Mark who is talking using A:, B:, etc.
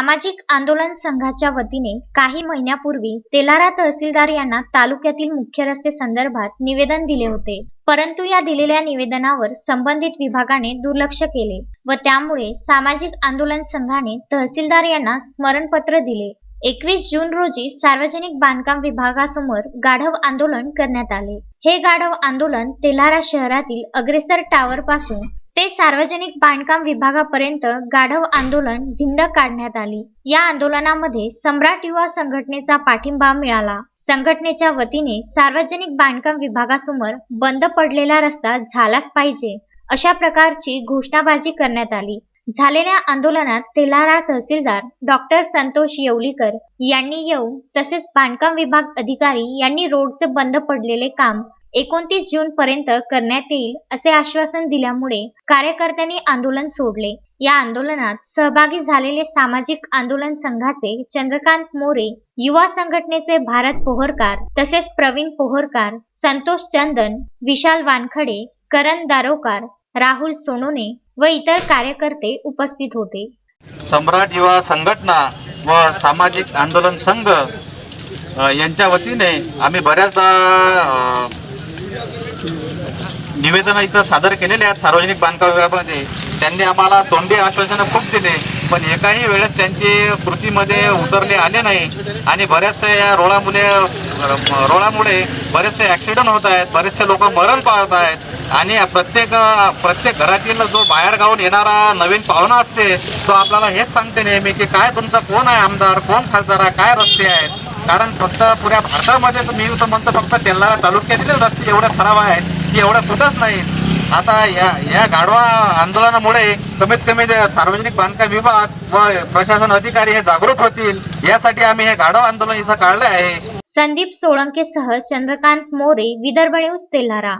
A: सामाजिक आंदोलन संघाच्या वतीने काही महिन्यापूर्वी तेलारा तहसीलदार यांना तालुक्यातील मुख्य रस्ते संदर्भात निवेदन दिले होते. परंतु या दिलेल्या निवेदनावर संबंधित विभागाने दुर्लक्ष केले व त्यामुळे सामाजिक आंदोलन संघाने तहसीलदार यांना स्मरणपत्र दिले. एकवीस जून रोजी सार्वजनिक बांधकाम विभागासमोर गाढव आंदोलन करण्यात आले. हे गाढव आंदोलन तेल्हारा शहरातील अग्रेसर टावर पासून ते सार्वजनिक बांधकाम विभागापर्यंत गाढव आंदोलन धिंड काढण्यात आली. या आंदोलनामध्ये सम्राट युवा संघटनेचा पाठिंबा मिळाला. संघटनेच्या वतीने सार्वजनिक बांधकाम विभागासमोर बंद पडलेला रस्ता झालाच पाहिजे अशा प्रकारची घोषणाबाजी करण्यात आली. झालेल्या आंदोलनात तेल्हारा तहसीलदार डॉक्टर संतोष येवलीकर यांनी येऊन तसेच बांधकाम विभाग अधिकारी यांनी रोडचे बंद पडलेले काम एकोणतीस जून पर्यंत करण्यात येईल असे आश्वासन दिल्यामुळे कार्यकर्त्यांनी आंदोलन सोडले. या आंदोलनात सहभागी झालेले सामाजिक आंदोलन संघाचे चंद्रकांत मोरे युवा संघटनेचे भारत पोहरकार तसेच प्रवीण पोहरकार संतोष चंदन विशाल वानखडे करण दारोकार राहुल सोनोने व इतर कार्यकर्ते उपस्थित होते.
B: सम्राट युवा संघटना व सामाजिक आंदोलन संघ यांच्या वतीने आम्ही बऱ्याचदा निवेदनं इथं सादर केलेले आहेत. सार्वजनिक बांधकाम विभागामध्ये त्यांनी आम्हाला तोंडी आश्वासनं खूप दिले. पण एकाही वेळेस त्यांची कृतीमध्ये उतरले आले नाही. आणि बऱ्याचशा या रोळामुळे रोळामुळे बरेचसे ॲक्सिडेंट होत आहेत. बरेचसे लोक मरण पावत आहेत. आणि प्रत्येक प्रत्येक घरातील जो बाहेर गावून येणारा नवीन पाहुणा असते तो आपल्याला हेच सांगते नेहमी की काय तुमचा कोण आहे आमदार? कोण खासदार आहे? काय रस्ते आहेत? कारण फक्त पुऱ्या भारतामध्ये तर मी तर म्हणतो फक्त तेल्हारा तालुक्यातील रस्ते एवढे खराब आहेत. की एवढं कुठंच नाही. आता या या गाढवा आंदोलनामुळे कमीत कमी सार्वजनिक बांधकाम विभाग व प्रशासन अधिकारी हे जागृत होतील यासाठी आम्ही हे गाढवा आंदोलन इथं काढलं आहे.
A: संदीप सोळंकेसह चंद्रकांत मोरे विदर्भ न्यूज तेल्हारा.